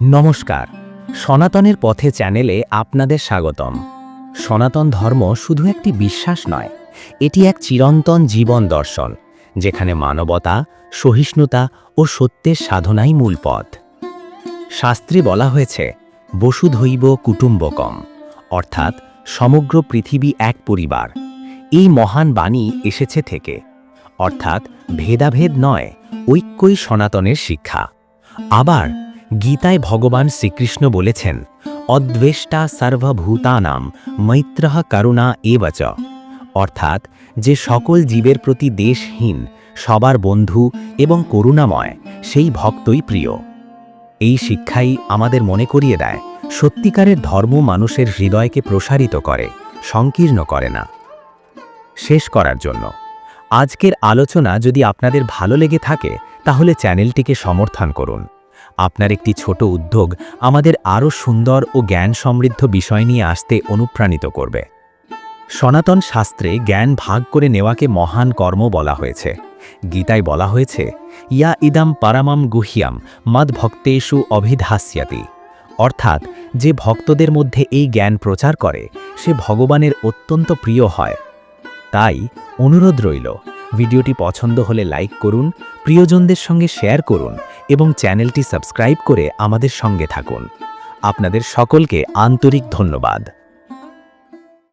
নমস্কার। সনাতনের পথে চ্যানেলে আপনাদের স্বাগতম। সনাতন ধর্ম শুধু একটি বিশ্বাস নয়, এটি এক চিরন্তন জীবন দর্শন, যেখানে মানবতা, সহিষ্ণুতা ও সত্যের সাধনাই মূল পথ। শাস্ত্রে বলা হয়েছে, বসুধৈব কুটুম্বকম, অর্থাৎ সমগ্র পৃথিবী এক পরিবার। এই মহান বাণী এসেছে থেকে, অর্থাৎ ভেদাভেদ নয়, ঐক্যই সনাতনের শিক্ষা। আবার গীতায় ভগবান শ্রীকৃষ্ণ বলেছেন, অদ্বেষ্টা সর্বভূতানাম মৈত্রহ করুণা এবচ অর্থাৎ, যে সকল জীবের প্রতি দেশহীন, সবার বন্ধু এবং করুণাময়, সেই ভক্তই প্রিয়। এই শিক্ষাই আমাদের মনে করিয়ে দেয়, সত্যিকারের ধর্ম মানুষের হৃদয়কে প্রসারিত করে, সংকীর্ণ করে না। শেষ করার জন্য, আজকের আলোচনা যদি আপনাদের ভালো লেগে থাকে, তাহলে চ্যানেলটিকে সমর্থন করুন। আপনার একটি ছোট উদ্যোগ আমাদের আরও সুন্দর ও জ্ঞান সমৃদ্ধ বিষয় নিয়ে আসতে অনুপ্রাণিত করবে। সনাতন শাস্ত্রে জ্ঞান ভাগ করে নেওয়াকে মহান কর্ম বলা হয়েছে। গীতায় বলা হয়েছে, ইয়া ইদাম পারামাম গুহিয়াম, মদ ভক্তেষু অভিধাস্যাতি। অর্থাৎ, যে ভক্তদের মধ্যে এই জ্ঞান প্রচার করে, সে ভগবানের অত্যন্ত প্রিয় হয়। তাই, অনুরোধ রইল, ভিডিওটি পছন্দ হলে লাইক করুন, প্রিয়জনদের সঙ্গে শেয়ার করুন এবং চ্যানেলটি সাবস্ক্রাইব করে আমাদের সঙ্গে থাকুন। আপনাদের সকলকে আন্তরিক ধন্যবাদ।